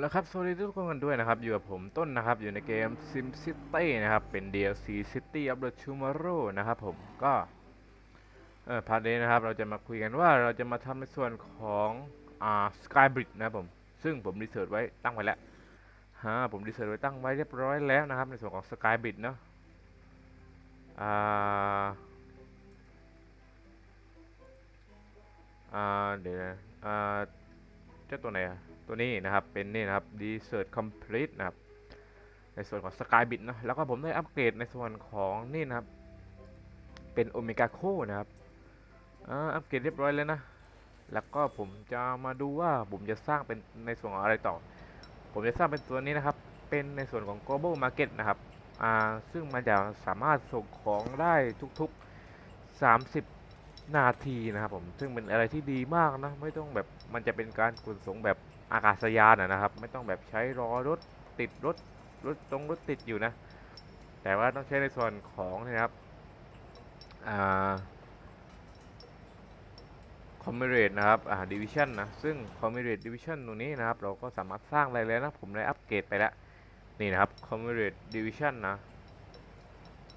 แล้วครับ สวัสดีทุกคนกันด้วยนะครับ อยู่กับผมต้นนะครับ อยู่ในเกม Sim City นะครับ เป็น DLC City of the Tomorrow นะครับผมก็เออพาร์ทนี้นะครับ เราจะมาคุยกันว่าเราจะมาทำในส่วนของอ่า Skybridge นะครับผม ซึ่งผมรีเสิร์ชไว้ตั้งไว้แล้วฮะผมรีเสิร์ชไว้ตั้งไว้เรียบร้อยแล้วนะครับ ในส่วนของ Skybridge เนาะอ่าอ่าเดี๋ยวนะอ่าเจ้าตัวไหนอะ ตัวนี้นะครับเป็นนี่นะครับ Desert Complete นะครับ ในส่วนของ Skybit นะแล้วก็ผมได้อัปเกรดในส่วนของนี่นะครับ เป็น Omega c o นะครับอ่าอัปเกรดเรียบร้อยแล้วนะ แล้วก็ผมจะมาดูว่าผมจะสร้างเป็นในส่วนของอะไรต่อ ผมจะสร้างเป็นตัวนี้นะครับ เป็นในส่วนของ global market นะครับอ่าซึ่งมันจะสามารถส่งของได้ทุกๆ 30 นาทีนะครับผม ซึ่งเป็นอะไรที่ดีมากนะ ไม่ต้องแบบมันจะเป็นการขนส่งแบบ อากาศยานนะครับ ไม่ต้องแบบใช้รอรถติดรถรถตรงรถติดอยู่นะ แต่ว่าต้องใช้ในส่วนของนะครับอคอมมิเรตนะครับอ่าดิวิชันนะซึ่งคอมมิเรตดิวิชันตรงนี้นะครับ เราก็สามารถสร้างได้แล้วนะ ผมได้อัปเกรดไปแล้ว นี่นะครับคอมมิเรตดิวิชันนะ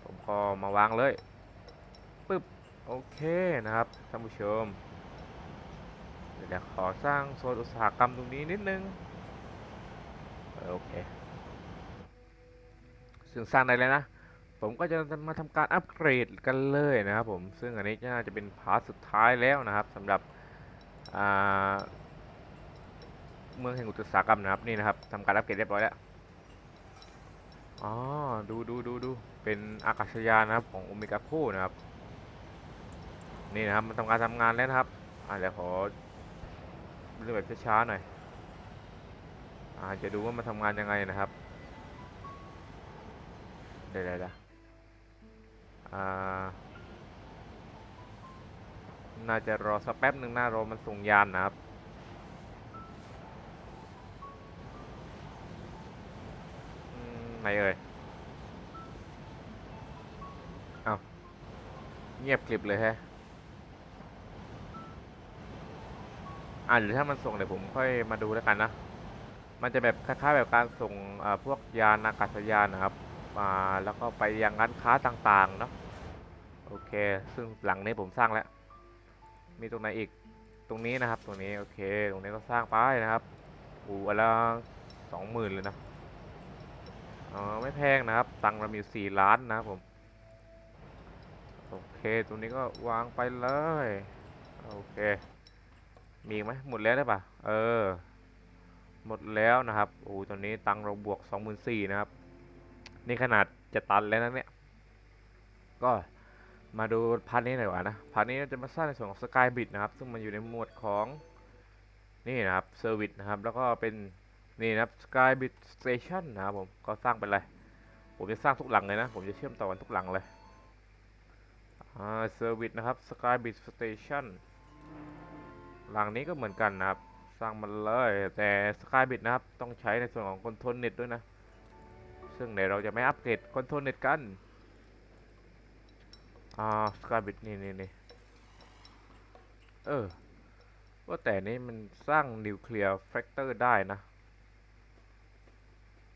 ผมก็มาวางเลยปึ๊บโอเคนะครับท่านผู้ชม เดี๋ยวขอสร้างโซนอุตสาหกรรมตรงนี้นิดนึง โอเค ซึ่งสร้างได้แล้วนะ ผมก็จะมาทำการอัปเกรดกันเลยนะครับผม ซึ่งอันนี้น่าจะเป็นพาร์ทสุดท้ายแล้วนะครับสำหรับเมืองแห่งอุตสาหกรรมนะครับนี่นะครับทำการอัปเกรดเรียบร้อยแล้วอ๋อดูดูดูดูเป็นอากาศยานนะครับของโอเมกาโคนะครับ นี่นะครับมันทำการทำงานแล้วนะครับอ่าเดี๋ยวขอ เรื่อแบบช้าๆหน่อยอาจะดูว่ามันทำงานยังไงนะครับเดี๋ยวเดี๋ยวเดี๋ยวอ่าน่าจะรอสักแป๊บหนึ่งหน่ารอมันส่งยานนะครับไหนเอ่ยเอาเงียบกริบเลยแฮะ อ่าหรือถ้ามันส่งเดี๋ยวผมค่อยมาดูแล้วกันนะ มันจะแบบคล้ายๆแบบการส่งอ่าพวกยานอากาศยานนะครับมาแล้วก็ไปยังร้านค้าต่างๆเนาะโอเค ซึ่งหลังนี้ผมสร้างแล้ว มีตรงไหนอีกตรงนี้นะครับตรงนี้โอเค ตรงนี้ก็สร้างไปนะครับอูอันละสองหมื่นเลยนะอ๋อไม่แพงนะครับ ตังเรามีสี่ล้านนะผมโอเค ตรงนี้ก็วางไปเลย โอเค มีอีกไหมหมดแล้วได้ปะเออ หมดแล้วนะครับโอ้ตอนนี้ตังเราบวก 24,000นะครับ นี่ขนาดจะตันแล้วนะเนี่ย ก็มาดูพาร์ทนี้หน่อยว่านะพาร์ทนี้เราจะมาสร้างในส่วนของ Skybit นะครับ ซึ่งมันอยู่ในหมวดของนี่นะครับ Service นะครับ แล้วก็เป็นนี่นะครับ Skybit Station นะครับผมก็สร้างไปเลยผมจะสร้างทุกหลังเลยนะ ผมจะเชื่อมต่อกันทุกหลังเลยอ่า Service นะครับ Skybit Station หลังนี้ก็เหมือนกันนะครับ สร้างมันเลยแต่ Skybit นะครับ ต้องใช้ในส่วนของคอนโทรลเน็ตด้วยนะ ซึ่งเดี๋ยวเราจะไม่อัปเกรดคอนโทรลเน็ตกัน อ่า Skybit นี่นี่นี่เออ ว่าแต่นี้มันสร้างนิวเคลียร์แฟกเตอร์ได้นะ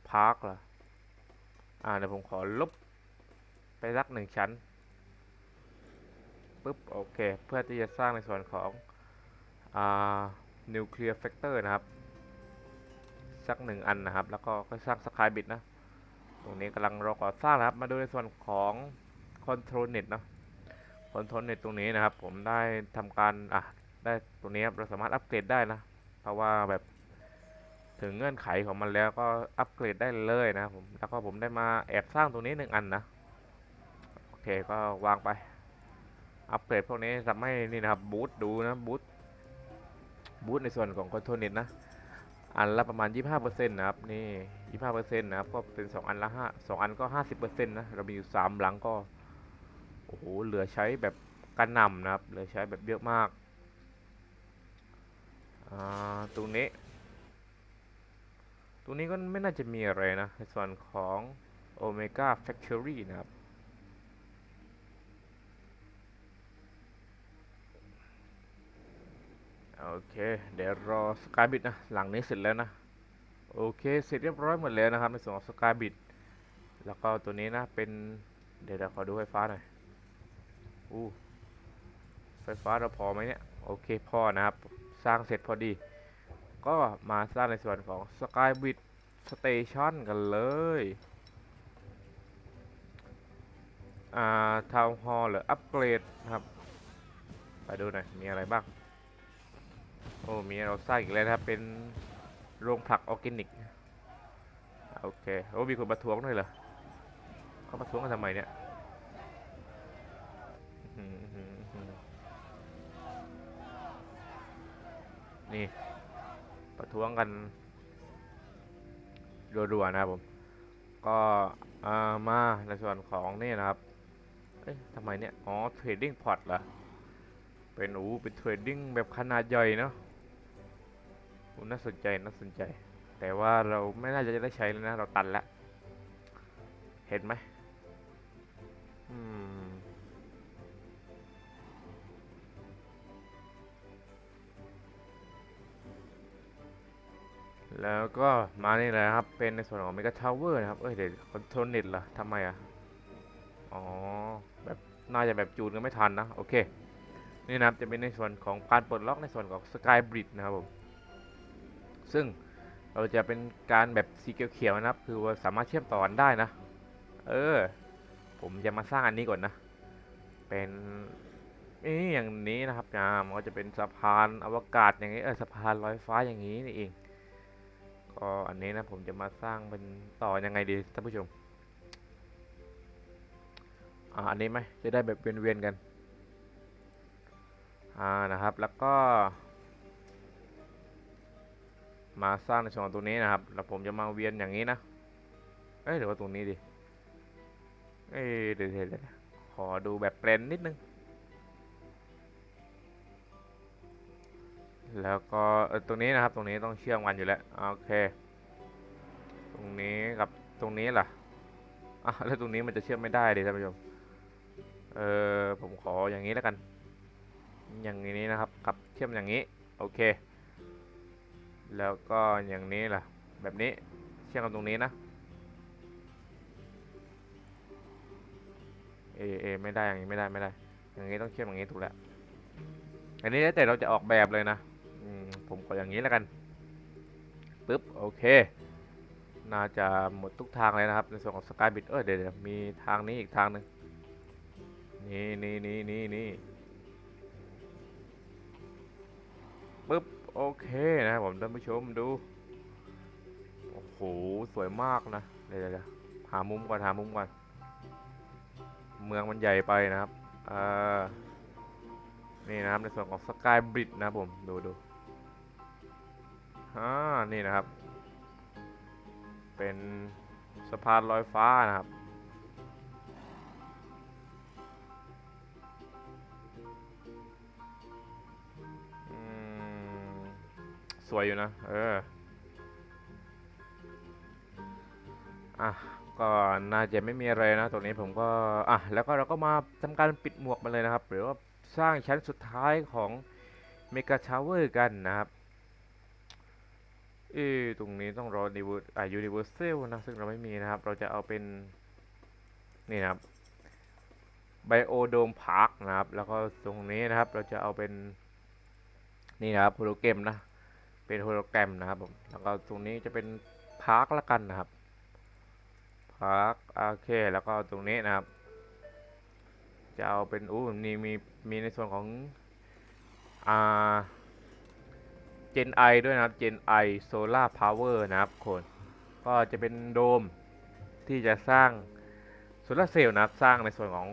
พาร์คเหรออ่าเดี๋ยวผมขอลบไปสักหนึ่งชั้นปึ๊บโอเค เพื่อที่จะสร้างในส่วนของ นิวเคลียร์แฟกเตอร์นะครับ สักหนึ่งอันนะครับ แล้วก็ค่อยสร้างสกายบิตนะ ตรงนี้กำลังรอก่อสร้างนะครับ มาดูในส่วนของคอนโทรลเน็ตนะคอนโทรลเน็ตตรงนี้นะครับ ผมได้ทำการ อะ ได้ตรงนี้ครับเราสามารถอัปเกรดได้นะ เพราะว่าแบบถึงเงื่อนไขของมันแล้วก็อัปเกรดได้เลยนะครับผม แล้วก็ผมได้มาแอบสร้างตรงนี้หนึ่งอันนะ โอเคก็วางไป อัปเกรดพวกนี้ทำให้นี่นะครับบูตดูนะบูต บูตในส่วนของคอนโทรเน็ตนะ อันละประมาณ 25%นะครับ นี่ 25%นะครับ ก็เป็น 2 อันละ5 2อันก็ 50%นะ เรามีอยู่ 3 หลังก็ โอ้โห เหลือใช้แบบกระนำนะครับ เหลือใช้แบบเยอะมาก อ่า ตรงนี้ ตรงนี้ก็ไม่น่าจะมีอะไรนะในส่วนของ Omega Factory นะครับ โอเค เดี๋ยวรอสกายบิ t นะ หลังนี้เสร็จแล้วนะ โอเค เสร็จเรียบร้อยหมดแล้วนะครับ ในส่วนของสกายบิดแล้วก็ตัวนี้นะเป็น เดี๋ยวเราขอดูไฟฟ้าหน่อย อู้ ไฟฟ้าเราพอไหมเนี่ย โอเคพอนะครับ สร้างเสร็จพอดี ก็มาสร้างในส่วนของ Skybit Station กันเลย อ่า ทาวน์ฮอลหรืออัปเกรดนะครับ ไปดูหน่อย มีอะไรบ้าง โอ้มีเราสร้างอีกแล้วนะครับ เป็นโรงผักออร์แกนิก โอเค โอ้มีคนประท้วงด้วยเหรอเขาประท้วงกันทำไมเนี่ยนี่ ประท้วงกันรัวๆนะครับผม ก็ามาในส่วนของนี่นะครับ เอ๊ะทำไมเนี่ย อ๋อ เทรดดิ้งพอร์ตเหรอ เป็น อู้ เป็นเทรดดิ้งแบบขนาดใหญ่เนาะ อ้น่าสนใจน่าสนใจ แต่ว่าเราไม่น่าจะได้ใช้แล้วนะเราตันแล้วเห็นไหมอืมแล้วก็มานี่เลยครับ เป็นในส่วนของ Mega Tower นะครับ เอ้ยเดี๋ยวคอนโทรลเน็ตเหรอทำไมอะ อ๋อ แบบน่าจะแบบจูนกันไม่ทันนะ โอเค นี่นะครับจะเป็นในส่วนของการปลดล็อกในส่วนของ Sky Bridge นะครับผม ซึ่งเราจะเป็นการแบบสีเขียวๆนะครับ คือว่าสามารถเชื่อมต่อกันได้นะ เออ ผมจะมาสร้างอันนี้ก่อนนะ เป็นนี่อย่างนี้นะครับอ่ามันก็จะเป็นสะพานอวกาศอย่างนี้ เออสะพานลอยฟ้าอย่างนี้นี่เอง ก็อันนี้นะผมจะมาสร้างเป็นต่อยังไงดีท่านผู้ชม อ่าอันนี้ไหมจะได้แบบเวียนๆกัน อ่านะครับ แล้วก็ มาสร้างในส่วนของตัวนี้นะครับแล้วผมจะมาเวียนอย่างนี้นะเอ้ยเดี๋ยวว่าตรงนี้ดิเอ้ยเดี๋ยวเดี๋ยวขอดูแบบแปลนนิดนึงแล้วก็ตรงนี้นะครับตรงนี้ต้องเชื่อมกันอยู่แล้วโอเค ตรงนี้กับตรงนี้ล่ะอะแล้วตรงนี้มันจะเชื่อมไม่ได้ดิท่านผู้ชมเออผมขออย่างนี้แล้วกัน อย่างนี้นะครับกับเชื่อมอย่างนี้ โอเค แล้วก็อย่างนี้ล่ะ แบบนี้เชื่อมกับตรงนี้นะเอเอไม่ได้อย่างนี้ไม่ได้ไม่ได้ อย่างนี้ต้องเชื่อมอย่างนี้ถูกแล้วอันนี้แล้วแต่เราจะออกแบบเลยนะอืมผมขออย่างนี้แล้วกันปึ๊บโอเค น่าจะหมดทุกทางเลยนะครับ ในส่วนของสกายบิ t เออเดี๋ยวเดี๋ยวมีทางนี้อีกทางหนึ่งนี่นี่นี่นี่นี่ โอเคนะครับผมท่านผู้ชมดู โอ้โห สวยมากนะเดี๋ยวเดี๋ยวหามุมก่อนหามุมก่อน เมืองมันใหญ่ไปนะครับ อ่า นี่นะครับ ในส่วนของสกายบ i ิ g นะผม ดูดูอ่า นี่นะครับ เป็นสะพานลอยฟ้านะครับ สวยอยู่นะ เออ อะ ก็น่าจะไม่มีอะไรนะ ตรงนี้ผมก็ อะ แล้วก็เราก็มาทำการปิดหมวกมันเลยนะครับ หรือว่าสร้างชั้นสุดท้ายของเมกาชาวเวอร์กันนะครับเออตรงนี้ต้องรอนิวอ่ายูนิเวอร์แซลนะ ซึ่งเราไม่มีนะครับ เราจะเอาเป็น นี่นะครับไบโอโดมพาร์คนะครับ แล้วก็ตรงนี้นะครับ เราจะเอาเป็น นี่นะครับโฮโลแกรมนะ เป็นโฮโลแกรมนะครับผม แล้วก็ตรงนี้จะเป็นพาร์คละกันนะครับ พาร์คโอเค แล้วก็ตรงนี้นะครับ จะเอาเป็นอู้นี่มีมีในส่วนของอ่า Gen I ด้วยนะครับ Gen I Solar Power นะครับคนก็จะเป็นโดมที่จะสร้างโซลาร์เซลล์นะครับ สร้างในส่วนของ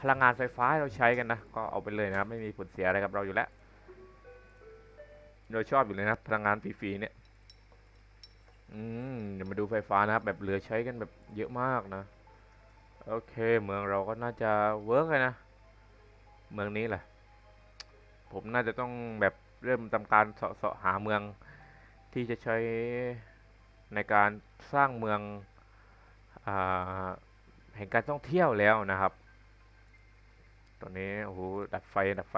พลังงานไฟฟ้าเราใช้กันนะ ก็เอาไปเลยนะครับ ไม่มีผลเสียอะไรกับเราอยู่แล้ว เราชอบอยู่เลยนะพลังงานฟรีๆเนี่ยอืมเดี๋ยวมาดูไฟฟ้านะครับแบบเหลือใช้กันแบบเยอะมากนะ โอเคเมืองเราก็น่าจะเวิร์กเลยนะ เมืองนี้แหละผมน่าจะต้องแบบเริ่มทำการเสาะหาเมืองที่จะใช้ในการสร้างเมืองอแห่งการท่องเที่ยวแล้วนะครับ ตอนนี้โอ้โหดับไฟดับไฟ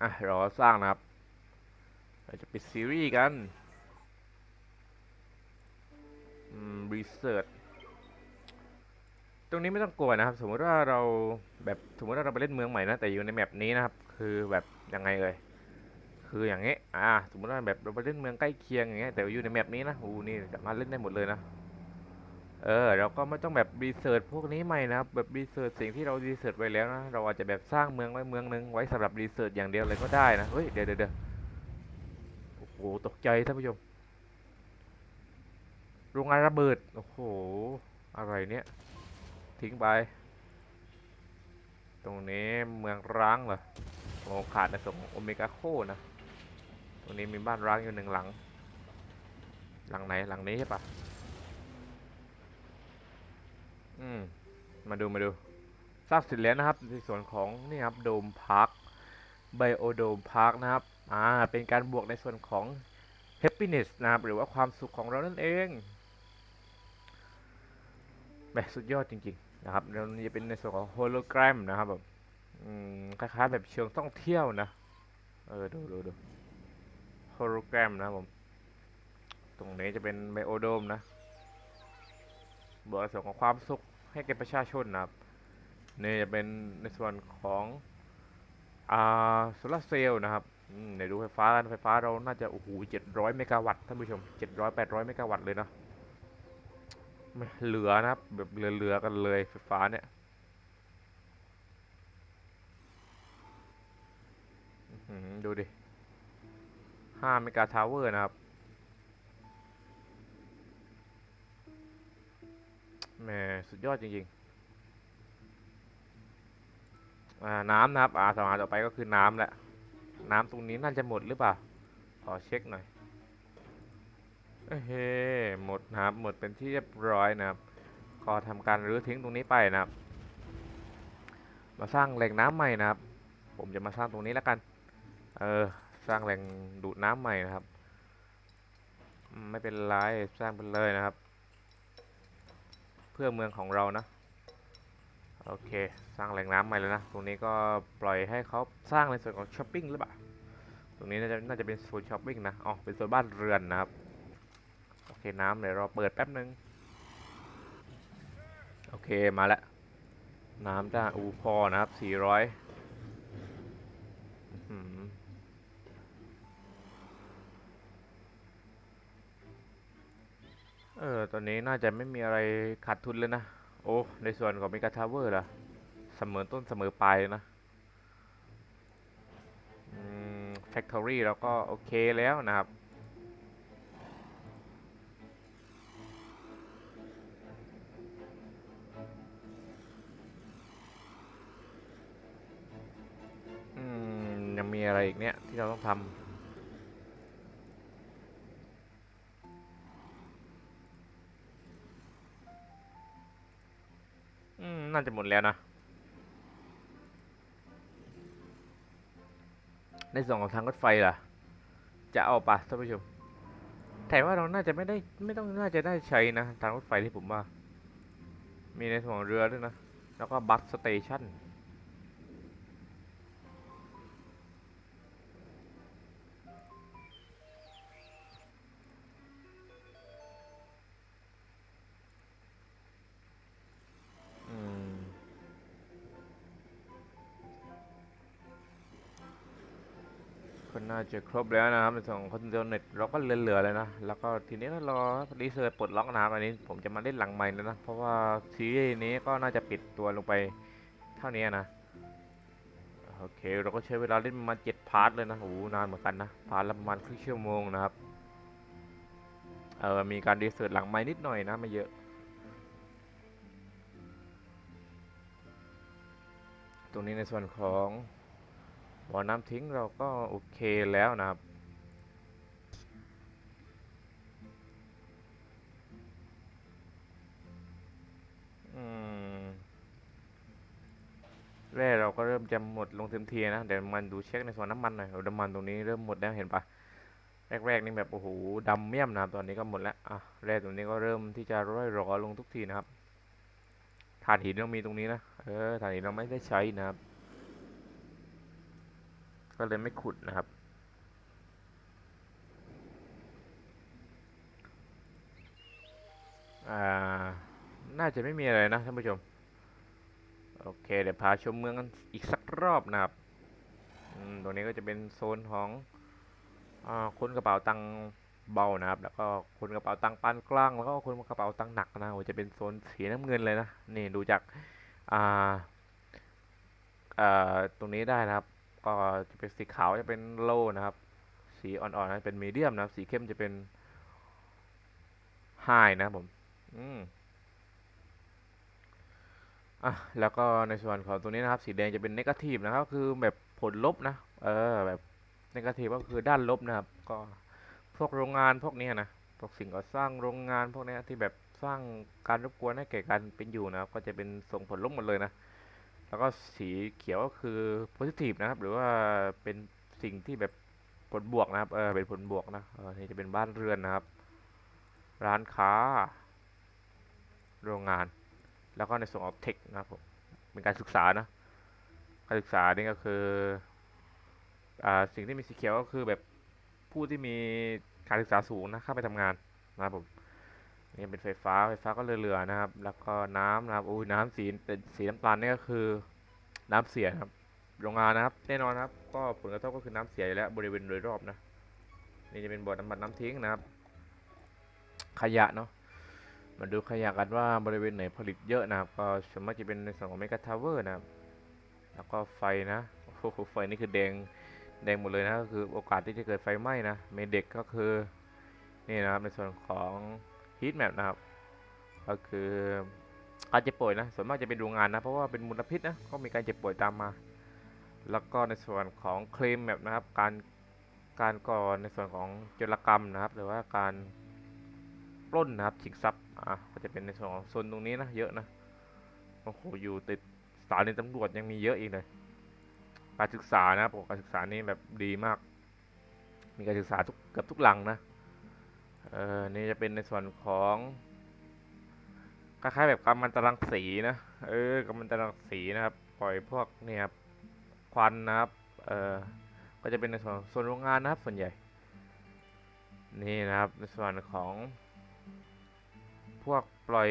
อะเราสร้างนะครับ เราจะปิดซีรีส์กันอืมรีเสิร์ชตรงนี้ไม่ต้องกลัวนะครับ สมมติว่าเราแบบสมมติว่าเราไปเล่นเมืองใหม่นะแต่อยู่ในแมปนี้นะครับ คือแบบยังไงเอ่ยคืออย่างงี้อ่าสมมติว่าแบบเราไปเล่นเมืองใกล้เคียงอย่างเงี้ยแต่อยู่ในแมปนี้นะอูนี่สามารถเล่นได้หมดเลยนะ เออเราก็ไม่ต้องแบบรีเสิร์ชพวกนี้ใหม่นะครับแบบรีเสิร์ชสิ่งที่เรารีเสิร์ชไว้แล้วนะเราอาจจะแบบสร้างเมืองไว้เมืองหนึงไว้สำหรับรีเสิร์ชอย่างเดียวเลยก็ได้นะเฮ้ยเดี๋ยวเดี๋ยวโอ้โหตกใจท่านผู้ชมโรงงานระเบิดโอ้โหอะไรเนี่ยทิ้งไป ตรงนี้เมืองร้างเหรอโอ้ขาดในส่งโอเมก้าโคนะตรงนี้มีบ้านร้างอยู่หนึ่งหลัง หลังไหนหลังนี้ใช่ปะ อืมมาดูมาดูสร้างเสร็จแล้วนะครับในส่วนของนี่ครับโดมพาร์คไบโอโดมพาร์คนะครับอ่าเป็นการบวกในส่วนของ happiness นะครับหรือว่าความสุขของเรานั่นเองแบบสุดยอดจริงๆนะครับแล้วนี่จะเป็นในส่วนของโฮโลแกรมนะครับแบบคล้ายๆแบบเชิงท่องเที่ยวนะเออดูดูดูโฮโลแกรมนะผมตรงนี้จะเป็นไบโอโดมนะ บวกในส่วนของความสุขให้แก่ประชาชนนะครับนี่จะเป็นในส่วนของอ่าโซลาเซลล์นะครับเดี๋ยวดูไฟฟ้ากันไฟฟ้าเราน่าจะโอ้โหเจ็ดร้อยเมกะวัตต์ท่านผู้ชมเจ็ดร้อยแปดร้อยเมกะวัตต์เลยเนาะเหลือนะครับแบบเหลือๆกันเลยไฟฟ้าเนี่ยดูดิห้าเมกาทาวเวอร์นะครับ แหมสุดยอดจริงๆอ่าน้ำนะครับ อ่าสมาต่อไปก็คือน้ำแหละ น้ำตรงนี้น่าจะหมดหรือเปล่า ขอเช็คหน่อยเฮ้หมดนะครับ หมดเป็นที่เรียบร้อยนะครับก็ทำการรื้อทิ้งตรงนี้ไปนะครับ มาสร้างแหล่งน้ำใหม่นะครับ ผมจะมาสร้างตรงนี้แล้วกัน เออ สร้างแหล่งดูดน้ำใหม่นะครับ ไม่เป็นไร สร้างไปเลยนะครับ พื่อเมืองของเรานะ โอเค สร้างแหล่งน้ำใหม่แล้วนะ ตรงนี้ก็ปล่อยให้เขาสร้างในส่วนของช้อปปิ้งหรือเปล่า ตรงนี้น่าจะน่าจะเป็นโซนช้อปปิ้งนะ อ๋อ เป็นโซนบ้านเรือนนะครับ โอเค น้ำเดี๋ยวเราเปิดแป๊บนึง โอเค มาแล้ว น้ำจ้าอูพอนะครับ400อื้อหือ เออ ตอนนี้น่าจะไม่มีอะไรขาดทุนเลยนะ โอ้ ในส่วนของเมกาทาวเวอร์ล่ะเสมอต้นเสมอปลายนะแฟคทอรี่เราก็โอเคแล้วนะครับอืมยังมีอะไรอีกเนี่ยที่เราต้องทำ น่าจะหมดแล้วนะ ในส่วนของทางรถไฟล่ะ จะเอาปะท่านผู้ชมแต่ว่าเราน่าจะไม่ได้ไม่ต้องน่าจะได้ใช้นะ ทางรถไฟที่ผมว่า มีในส่วนของเรือด้วยนะ แล้วก็บัสสเตชันาจะครบแล้วนะครับในส่วนของคอนโทรลเน็ตเราก็เหลือๆเลยนะ แล้วก็ทีนี้ก็รอรีเซิร์ชปลดล็อกนะครับอันนี้ผมจะมาเล่นหลังใหม่แล้วนะ เพราะว่าซีรีส์นี้ก็น่าจะปิดตัวลงไปเท่านี้นะ โอเค เราก็ใช้เวลาเล่นประมาณเจ็ดพาร์ทเลยนะโอ้โหนานเหมือนกันนะ พาร์ทละประมาณครึ่งชั่วโมงนะครับ เออมีการรีเสิร์ชหลังใหม่นิดหน่อยนะไม่เยอะตรงนี้ในส่วนของ บ่อน้ำทิ้งเราก็โอเคแล้วนะครับ อืมแร่เราก็เริ่มจะหมดลงเต็มทีนะเดี๋ยวมันดูเช็คในส่วนน้ำมันหน่อยน้ำมันตรงนี้เริ่มหมดแล้วเห็นปะแรกๆนี่แบบโอ้โหดำเมี่ยมนะครับตอนนี้ก็หมดแล้วอะแร่ตรงนี้ก็เริ่มที่จะร่อยรอลงทุกทีนะครับถ่านหินเรามีตรงนี้นะเออถ่านหินเราไม่ได้ใช้นะครับ ก็เลยไม่ขุดนะครับ อ่า น่าจะไม่มีอะไรนะท่านผู้ชม โอเค เดี๋ยวพาชมเมืองกันอีกสักรอบนะครับตรงนี้ก็จะเป็นโซนของอคนกระเป๋าตังเบานะครับ แล้วก็คนกระเป๋าตังปานกลาง แล้วก็คนกระเป๋าตังหนักนะจะเป็นโซนสีน้ำเงินเลยนะ นี่ดูจาก อ่า อ่า ตรงนี้ได้นะครับ ก็จะเป็นสีขาวจะเป็นโลนะครับ สีอ่อนๆนะเป็นมีเดียมนะครับ สีเข้มจะเป็นไฮนะผม อืมอะแล้วก็ในส่วนของตัวนี้นะครับ สีแดงจะเป็นนกาทีฟนะครับ คือแบบผลลบนะ เออ แบบนกาทีฟก็คือด้านลบนะครับ ก็พวกโรงงานพวกนี้นะพวกสิ่งก่อสร้างโรงงานพวกนี้ที่แบบสร้างการรบกวนให้แก่การเป็นอยู่นะครับ ก็จะเป็นส่งผลลบหมดเลยนะ แล้วก็สีเขียวก็คือ positive นะครับ หรือว่าเป็นสิ่งที่แบบผลบวกนะครับ เออ เป็นผลบวกนะ เออ นี่จะเป็นบ้านเรือนนะครับ ร้านค้า โรงงาน แล้วก็ในส่วนของเทคนะครับผมเป็นการศึกษานะ การศึกษานี่ก็คือ อ่า สิ่งที่มีสีเขียวก็คือแบบผู้ที่มีการศึกษาสูงนะเข้าไปทำงานนะครับผม นี่เป็นไฟฟ้าไฟฟ้าก็เรือๆนะครับ แล้วก็น้ำนะครับอุ้ยน้ำสีเป็นสีน้ำตาลนี่ก็คือน้ำเสียครับ โรงงานนะครับ แน่นอนครับ ก็ผลกระทบก็คือน้ำเสียอยู่แล้วบริเวณโดยรอบนะ นี่จะเป็นบ่อน้ำมันน้ำทิ้งนะครับ ขยะเนาะมาดูขยะกันว่าบริเวณไหนผลิตเยอะนะครับ ก็ส่วนมากจะเป็นในส่วนของเมกะทาวเวอร์นะครับ แล้วก็ไฟนะโอ้โหไฟนี่คือแดงแดงหมดเลยนะก็คือโอกาสที่จะเกิดไฟไหม้นะเมเด็กก็คือนี่นะครับในส่วนของ ฮีทแมปนะครับ ก็คือการเจ็บป่วยนะ ส่วนมากจะเป็นโรงงานนะ เพราะว่าเป็นมลพิษนะ ก็มีการเจ็บป่วยตามมา แล้วก็ในส่วนของเคลมแมปนะครับ การการก่อในส่วนของจรกรรมนะครับ หรือว่าการปล้นนะครับชิงทรัพย์ อะ ก็จะเป็นในส่วนของโซนตรงนี้นะ เยอะนะ โอ้โห อยู่ติดสถานีตำรวจยังมีเยอะอีกเลย การศึกษานะครับการศึกษานี่แบบดีมาก มีการศึกษาทุกเกือบทุกหลังนะ เออ นี่จะเป็นในส่วนของคล้ายๆแบบกัมมันตรังสีนะ เออกัมมันตรังสีนะครับ ปล่อยพวกเนี่ยครับ ควันนะครับ เออก็จะเป็นในส่วนโซนโรงงานนะครับ ส่วนใหญ่ นี่นะครับ ในส่วนของ พวกปล่อย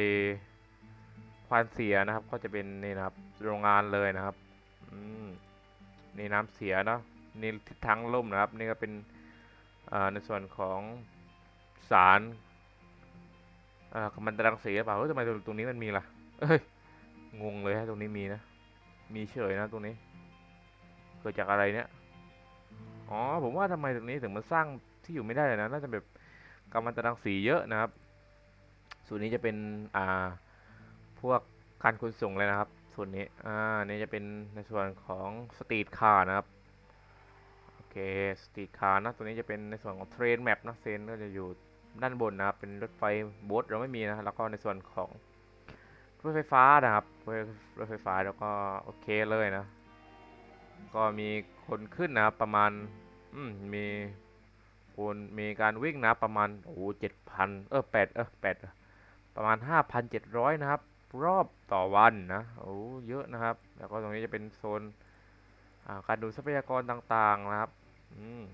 ควันเสียนะครับ ก็จะเป็นนี่นะครับ โรงงานเลยนะครับ อืม นี่น้ำเสียเนาะ นี่ทิศทางลมนะครับ นี่ก็เป็นในส่วนของ สารอ่ากัมมันตรังสีหรือเปล่าเฮ้ยทำไมตรงนี้มันมีล่ะเอ้ยงงเลยฮะตรงนี้มีนะ มีเฉยนะตรงนี้ เกิดจากอะไรเนี่ยอ๋อผมว่าทำไมตรงนี้ถึงมันสร้างที่อยู่ไม่ได้เลยนะน่าจะแบบกัมมันตรังสีเยอะนะครับ ส่วนนี้จะเป็นอ่าพวกการขนส่งเลยนะครับ ส่วนนี้อ่านี่จะเป็นในส่วนของสตรีทคาร์นะครับโอเคสตรีทคาร์นะตัวนี้จะเป็นในส่วนของเทรนแมปนะเทรนก็จะอยู่ ด้านบนนะครับ เป็นรถไฟโบ๊ทเราไม่มีนะแล้วก็ในส่วนของรถไฟฟ้านะครับรถไฟฟ้าแล้วก็โอเคเลยนะ ก็มีคนขึ้นนะครับประมาณอืมมีคนมีการวิ่งนะประมาณโอ้เจ็ดพันเออแปดเออแปดประมาณ5,700นเจ็ดร้อยนะครับ รอบต่อวันนะโอ้เยอะนะครับ แล้วก็ตรงนี้จะเป็นโซนการดูทรัพยากรต่างๆนะครับ อืมอ่า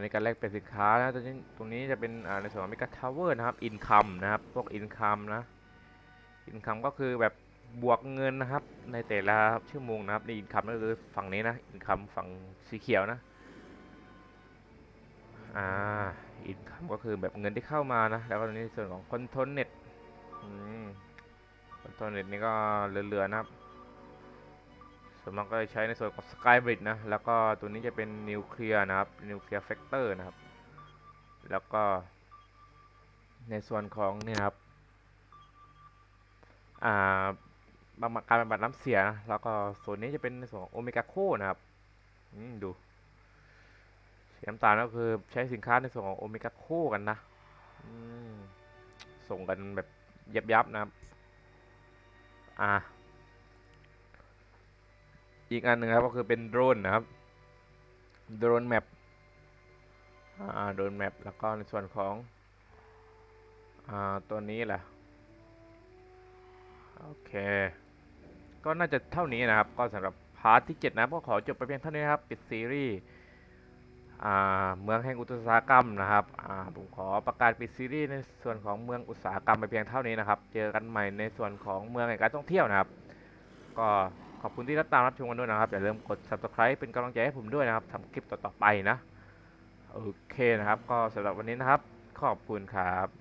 ในการแลกเปลี่ยนสินค้านะตรงนี้ตรงนี้จะเป็นในส่วนของมิกาทาวเวอร์นะครับอินคัมนะครับพวกอินคัมนะอินคัมก็คือแบบบวกเงินนะครับ ในแต่ละชั่วโมงนะครับในอินคัมก็คือฝั่งนี้นะอินคัมฝั่งสีเขียวนะอ่าอินคัมก็คือแบบเงินที่เข้ามานะแล้วก็ในส่วนของคอนโทรเน็ตคอนโทรเน็ตนี่ก็เรือๆนะครับ ส่วนมากก็จะใช้ในส่วนของสกายบริดนะ แล้วก็ตัวนี้จะเป็นนิวเคลียร์นะครับ นิวเคลียร์แฟกเตอร์นะครับ แล้วก็ในส่วนของเนี่ยครับอ่าบำบัดการบำบัดน้ำเสียนะ แล้วก็ส่วนนี้จะเป็นในส่วนของโอเมก้าโคนะครับอืมดูสีน้ำตาลก็คือใช้สินค้าในส่วนของโอเมก้าโคกันนะส่งกันแบบยับยับๆนะครับ อ่า อีกอันหนึ่งครับก็คือเป็นโดรนนะครับ โดรนแมปอ่าโดรนแมปแล้วก็ในส่วนของอ่าตัวนี้แหละโอเค ก็น่าจะเท่านี้นะครับ ก็สำหรับพาร์ทที่ 7 นะก็ขอจบไปเพียงเท่านี้นะครับ ปิดซีรีส์อาเมืองแห่งอุตสาหกรรมนะครับอาผมขอประกาศปิดซีรีส์ในส่วนของเมืองอุตสาหกรรมไปเพียงเท่านี้นะครับ เจอกันใหม่ในส่วนของเมืองแห่งการท่องเที่ยวนะครับ ก็ ขอบคุณที่รับตามรับชมกันด้วยนะครับอย่าลืมกด subscribe เป็นกำลังใจให้ผมด้วยนะครับทำคลิปต่อๆไปนะ โอเคนะครับ ก็สำหรับวันนี้นะครับ ขอบคุณครับ